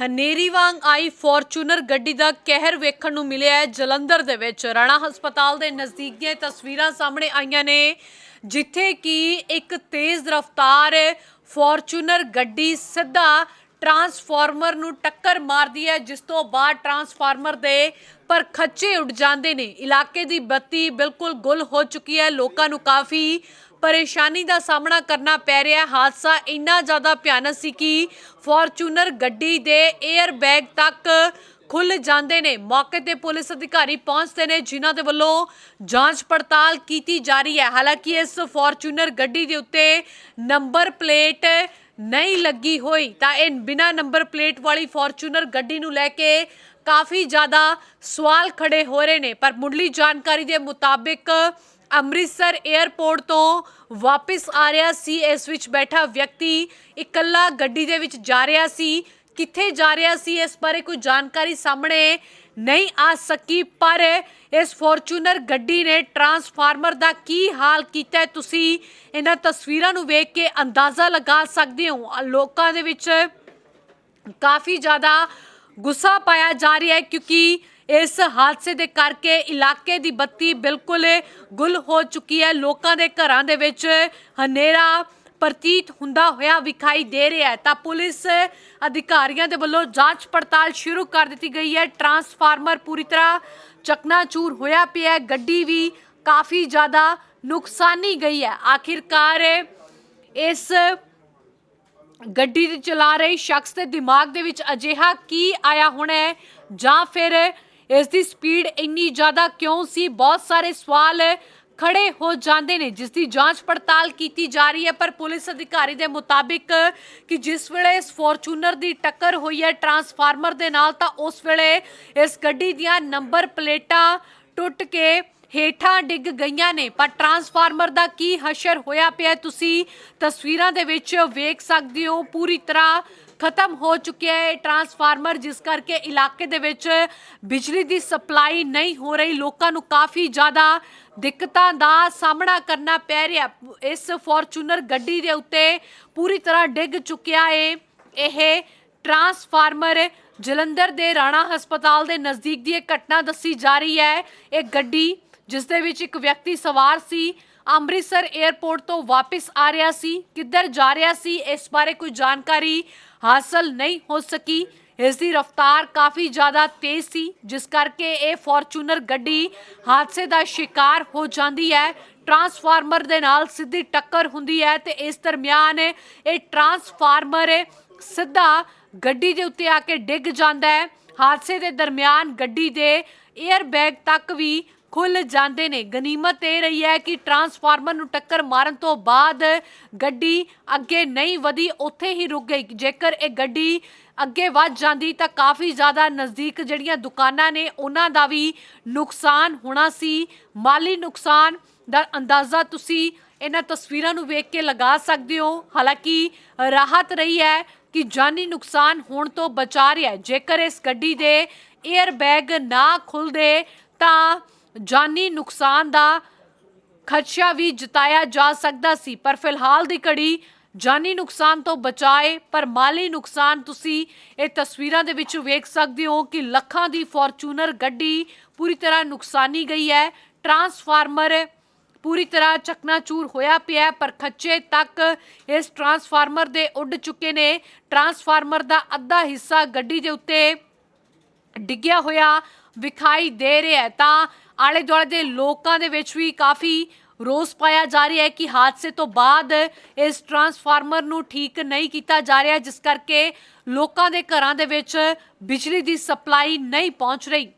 ਹਨੇਰੀ ਵਾਂਗ ਆਈ ਫੋਰਚੂਨਰ ਗੱਡੀ ਦਾ ਕਹਿਰ ਵੇਖਣ ਨੂੰ ਮਿਲਿਆ ਹੈ। ਜਲੰਧਰ ਦੇ ਵਿੱਚ ਰਾਣਾ ਹਸਪਤਾਲ ਦੇ ਨਜ਼ਦੀਕ ਦੀਆਂ ਤਸਵੀਰਾਂ ਸਾਹਮਣੇ ਆਈਆਂ ਨੇ, ਜਿੱਥੇ ਕਿ ਇੱਕ ਤੇਜ਼ ਰਫ਼ਤਾਰ ਫੋਰਚੂਨਰ ਗੱਡੀ ਸਿੱਧਾ ਟਰਾਂਸਫਾਰਮਰ ਨੂੰ ਟੱਕਰ ਮਾਰਦੀ ਹੈ, ਜਿਸ ਤੋਂ ਬਾਅਦ ਟਰਾਂਸਫਾਰਮਰ ਦੇ ਪਰ ਖੱਚੇ ਉੱਡ ਜਾਂਦੇ ਨੇ। ਇਲਾਕੇ ਦੀ ਬੱਤੀ ਬਿਲਕੁਲ ਗੁੱਲ ਹੋ ਚੁੱਕੀ ਹੈ। ਲੋਕਾਂ ਨੂੰ ਕਾਫੀ ਪਰੇਸ਼ਾਨੀ ਦਾ ਸਾਹਮਣਾ ਕਰਨਾ ਪੈ ਰਿਹਾ ਹਾਦਸਾ ਇੰਨਾ ਜ਼ਿਆਦਾ ਭਿਆਨਕ ਸੀ ਕਿ ਫੋਰਚੂਨਰ ਗੱਡੀ ਦੇ 에ਅਰ ਬੈਗ ਤੱਕ ਖੁੱਲ ਜਾਂਦੇ ਨੇ। ਮੌਕੇ ਤੇ ਪੁਲਿਸ ਅਧਿਕਾਰੀ ਪਹੁੰਚਦੇ ਨੇ, ਜਿਨ੍ਹਾਂ ਦੇ ਵੱਲੋਂ ਜਾਂਚ ਪੜਤਾਲ ਕੀਤੀ ਜਾ ਰਹੀ ਹੈ। ਹਾਲਾਂਕਿ ਇਸ ਫੋਰਚੂਨਰ ਗੱਡੀ ਦੇ ਉੱਤੇ ਨੰਬਰ ਪਲੇਟ ਨਹੀਂ ਲੱਗੀ ਹੋਈ, ਤਾਂ ਇਹ ਬਿਨਾ ਨੰਬਰ ਪਲੇਟ ਵਾਲੀ ਫੋਰਚੂਨਰ ਗੱਡੀ ਨੂੰ ਲੈ ਕੇ ਕਾਫੀ ਜ਼ਿਆਦਾ ਸਵਾਲ ਖੜੇ ਹੋ ਰਹੇ ਨੇ। ਪਰ ਮੁੱਢਲੀ ਜਾਣਕਾਰੀ ਦੇ ਮੁਤਾਬਿਕ ਅੰਮ੍ਰਿਤਸਰ 에ਅਰਪੋਰਟ ਤੋਂ ਵਾਪਸ ਆ ਰਿਹਾ ਸੀ। ਇਸ ਵਿੱਚ ਬੈਠਾ ਵਿਅਕਤੀ ਇਕੱਲਾ ਗੱਡੀ ਦੇ ਵਿੱਚ ਜਾ ਰਿਹਾ ਸੀ। ਕਿੱਥੇ ਜਾ ਰਿਹਾ ਸੀ? ਇਸ ਬਾਰੇ ਕੋਈ ਜਾਣਕਾਰੀ ਸਾਹਮਣੇ ਨਹੀਂ ਆ ਸਕੀ, ਪਰ ਇਸ ਫੋਰਚੂਨਰ ਗੱਡੀ ਨੇ ਟਰਾਂਸਫਾਰਮਰ ਦਾ ਕੀ ਹਾਲ ਕੀਤਾ ਹੈ ਤੁਸੀਂ ਇਹਨਾਂ ਤਸਵੀਰਾਂ ਨੂੰ ਵੇਖ ਕੇ ਅੰਦਾਜ਼ਾ ਲਗਾ ਸਕਦੇ ਹੋ। ਲੋਕਾਂ ਦੇ ਵਿੱਚ ਕਾਫੀ ਜ਼ਿਆਦਾ ਗੁੱਸਾ ਪਾਇਆ ਜਾ ਰਿਹਾ ਹੈ ਕਿਉਂਕਿ ਇਸ ਹਾਦਸੇ ਦੇ ਕਰਕੇ ਇਲਾਕੇ ਦੀ ਬੱਤੀ ਬਿਲਕੁਲ ਗੁੱਲ ਹੋ ਚੁੱਕੀ ਹੈ। ਲੋਕਾਂ ਦੇ ਘਰਾਂ ਦੇ ਵਿੱਚ ਹਨੇਰਾ ਪ੍ਰਤੀਤ ਹੁੰਦਾ ਹੋਇਆ ਵਿਖਾਈ ਦੇ ਰਿਹਾ ਹੈ। ਤਾਂ ਪੁਲਿਸ ਅਧਿਕਾਰੀਆਂ ਦੇ ਵੱਲੋਂ ਜਾਂਚ ਪੜਤਾਲ ਸ਼ੁਰੂ ਕਰ ਦਿੱਤੀ ਗਈ ਹੈ। ਟਰਾਂਸਫਾਰਮਰ ਪੂਰੀ ਤਰ੍ਹਾਂ ਚਕਨਾਚੂਰ ਹੋਇਆ ਪਿਆ ਹੈ। ਗੱਡੀ ਵੀ ਕਾਫੀ ਜ਼ਿਆਦਾ ਨੁਕਸਾਨੀ ਗਈ ਹੈ। ਆਖਿਰਕਾਰ ਇਸ ਗੱਡੀ ਦੇ ਚਲਾ ਰਹੀ ਸ਼ਖਸ ਦੇ ਦਿਮਾਗ ਦੇ ਵਿੱਚ ਅਜਿਹਾ ਕੀ ਆਇਆ ਹੋਣਾ ਹੈ ਜਾਂ ਫਿਰ ਇਸ ਦੀ ਸਪੀਡ ਇੰਨੀ ਜ਼ਿਆਦਾ ਕਿਉਂ ਸੀ? ਬਹੁਤ ਸਾਰੇ ਸਵਾਲ ਖੜੇ ਹੋ ਜਾਂਦੇ ਨੇ, ਜਿਸ ਦੀ ਜਾਂਚ ਪੜਤਾਲ ਕੀਤੀ ਜਾ ਰਹੀ ਹੈ, ਪਰ ਪੁਲਿਸ ਅਧਿਕਾਰੀ ਦੇ ਮੁਤਾਬਿਕ ਕਿ ਜਿਸ ਵੇਲੇ ਇਸ ਫੋਰਚੂਨਰ ਦੀ ਟੱਕਰ ਹੋਈ ਹੈ ਟਰਾਂਸਫਾਰਮਰ ਦੇ ਨਾਲ, ਤਾਂ ਉਸ ਵੇਲੇ ਇਸ ਗੱਡੀ ਦੀਆਂ ਨੰਬਰ ਪਲੇਟਾਂ ਟੁੱਟ ਕੇ ਹੇਠਾਂ ਡਿੱਗ ਗਈਆਂ ਨੇ। ਪਰ ਟਰਾਂਸਫਾਰਮਰ ਦਾ ਕੀ ਹਸ਼ਰ ਹੋਇਆ ਪਿਆ ਤੁਸੀਂ ਤਸਵੀਰਾਂ ਦੇ ਵਿੱਚ ਵੇਖ ਸਕਦੇ ਹੋ। ਪੂਰੀ ਤਰ੍ਹਾਂ ਖਤਮ ਹੋ ਚੁੱਕਿਆ ਹੈ ਇਹ ਟਰਾਂਸਫਾਰਮਰ, ਜਿਸ ਕਰਕੇ ਇਲਾਕੇ ਦੇ ਵਿੱਚ ਬਿਜਲੀ ਦੀ ਸਪਲਾਈ ਨਹੀਂ ਹੋ ਰਹੀ। ਲੋਕਾਂ ਨੂੰ ਕਾਫੀ ਜ਼ਿਆਦਾ ਦਿੱਕਤਾਂ ਦਾ ਸਾਹਮਣਾ ਕਰਨਾ ਪੈ ਰਿਹਾ। ਇਸ ਫੋਰਚੂਨਰ ਗੱਡੀ ਦੇ ਉੱਤੇ ਪੂਰੀ ਤਰ੍ਹਾਂ ਡਿੱਗ ਚੁੱਕਿਆ ਏ। ਇਹ ਟਰਾਂਸਫਾਰਮਰ ਜਲੰਧਰ ਦੇ ਰਾਣਾ ਹਸਪਤਾਲ ਦੇ ਨਜ਼ਦੀਕ ਦੀ ਇਹ ਘਟਨਾ ਦੱਸੀ ਜਾ ਰਹੀ ਹੈ। ਇਹ ਗੱਡੀ, ਜਿਸ ਦੇ ਵਿੱਚ ਇੱਕ ਵਿਅਕਤੀ ਸਵਾਰ ਸੀ ਅੰਮ੍ਰਿਤਸਰ 에ਅਰਪੋਰਟ ਤੋਂ ਵਾਪਸ ਆ ਰਿਹਾ ਸੀ। ਕਿੱਧਰ ਜਾ ਰਿਹਾ ਸੀ? ਇਸ ਬਾਰੇ ਕੋਈ ਜਾਣਕਾਰੀ ਹਾਸਲ ਨਹੀਂ ਹੋ ਸਕੀ। ਇਸ ਦੀ ਰਫ਼ਤਾਰ ਕਾਫੀ ਜ਼ਿਆਦਾ ਤੇਜ਼ ਸੀ, ਜਿਸ ਕਰਕੇ ਇਹ ਫੋਰਚੂਨਰ ਗੱਡੀ ਹਾਦਸੇ ਦਾ ਸ਼ਿਕਾਰ ਹੋ ਜਾਂਦੀ ਹੈ। ਟਰਾਂਸਫਾਰਮਰ ਦੇ ਨਾਲ ਸਿੱਧੀ ਟੱਕਰ ਹੁੰਦੀ ਹੈ ਤੇ ਇਸ ਦਰਮਿਆਨ ਇਹ ਟਰਾਂਸਫਾਰਮਰ ਸਿੱਧਾ ਗੱਡੀ ਦੇ ਉੱਤੇ ਆ ਕੇ ਡਿੱਗ ਜਾਂਦਾ ਹੈ। ਹਾਦਸੇ ਦੇ ਦਰਮਿਆਨ ਗੱਡੀ ਦੇ 에ਅਰ ਬੈਗ ਤੱਕ ਵੀ ਖੁੱਲ ਜਾਂਦੇ ਨੇ। ਗਨੀਮਤ ਇਹ ਰਹੀ ਹੈ ਕਿ ਟਰਾਂਸਫਾਰਮਰ ਨੂੰ ਟੱਕਰ ਮਾਰਨ ਤੋਂ ਬਾਅਦ ਗੱਡੀ ਅੱਗੇ ਨਹੀਂ ਵਧੀ, ਉੱਥੇ ਹੀ ਰੁਕ ਗਈ। ਜੇਕਰ ਇਹ ਗੱਡੀ ਅੱਗੇ ਵੱਧ ਜਾਂਦੀ ਤਾਂ ਕਾਫੀ ਜ਼ਿਆਦਾ ਨਜ਼ਦੀਕ ਜਿਹੜੀਆਂ ਦੁਕਾਨਾਂ ਨੇ, ਉਹਨਾਂ ਦਾ ਵੀ ਨੁਕਸਾਨ ਹੋਣਾ ਸੀ। ਮਾਲੀ ਨੁਕਸਾਨ ਦਾ ਅੰਦਾਜ਼ਾ ਤੁਸੀਂ ਇਹਨਾਂ ਤਸਵੀਰਾਂ ਨੂੰ ਵੇਖ ਕੇ ਲਗਾ ਸਕਦੇ ਹੋ। ਹਾਲਾਂਕਿ ਰਾਹਤ ਰਹੀ ਹੈ ਕਿ ਜਾਨੀ ਨੁਕਸਾਨ ਹੋਣ ਤੋਂ ਬਚਾ ਰਿਹਾ ਹੈ। ਜੇਕਰ ਇਸ ਗੱਡੀ ਦੇ 에ਅਰ ਬੈਗ ਨਾ ਖੁੱਲਦੇ ਤਾਂ ਜਾਨੀ ਨੁਕਸਾਨ ਦਾ ਖਦਸ਼ਾ ਵੀ ਜਤਾਇਆ ਜਾ ਸਕਦਾ ਸੀ, ਪਰ ਫਿਲਹਾਲ ਦੀ ਘੜੀ ਜਾਨੀ ਨੁਕਸਾਨ ਤੋਂ ਬਚਾਏ, ਪਰ ਮਾਲੀ ਨੁਕਸਾਨ ਤੁਸੀਂ ਇਹ ਤਸਵੀਰਾਂ ਦੇ ਵਿੱਚ ਵੇਖ ਸਕਦੇ ਹੋ ਕਿ ਲੱਖਾਂ ਦੀ ਫੋਰਚੂਨਰ ਗੱਡੀ ਪੂਰੀ ਤਰ੍ਹਾਂ ਨੁਕਸਾਨੀ ਗਈ ਹੈ, ਟਰਾਂਸਫਾਰਮਰ ਪੂਰੀ ਤਰ੍ਹਾਂ ਚਕਨਾਚੂਰ ਹੋਇਆ ਪਿਆ ਪਰ ਖੱਚੇ ਤੱਕ ਇਸ ਟਰਾਂਸਫਾਰਮਰ ਦੇ ਉੱਡ ਚੁੱਕੇ ਨੇ। ਟਰਾਂਸਫਾਰਮਰ ਦਾ ਅੱਧਾ ਹਿੱਸਾ ਗੱਡੀ ਦੇ ਉੱਤੇ ਡਿੱਗਿਆ ਹੋਇਆ ਵਿਖਾਈ ਦੇ ਰਿਹਾ ਹੈ। ਤਾਂ ਆਲੇ ਦੁਆਲੇ ਦੇ ਲੋਕਾਂ ਦੇ ਵਿੱਚ ਵੀ ਕਾਫੀ ਰੋਸ ਪਾਇਆ ਜਾ ਰਿਹਾ ਹੈ ਕਿ ਹਾਦਸੇ ਤੋਂ ਬਾਅਦ ਇਸ ਟਰਾਂਸਫਾਰਮਰ ਨੂੰ ਠੀਕ ਨਹੀਂ ਕੀਤਾ ਜਾ ਰਿਹਾ, ਜਿਸ ਕਰਕੇ ਲੋਕਾਂ ਦੇ ਘਰਾਂ ਦੇ ਵਿੱਚ ਬਿਜਲੀ ਦੀ ਸਪਲਾਈ ਨਹੀਂ ਪਹੁੰਚ ਰਹੀ।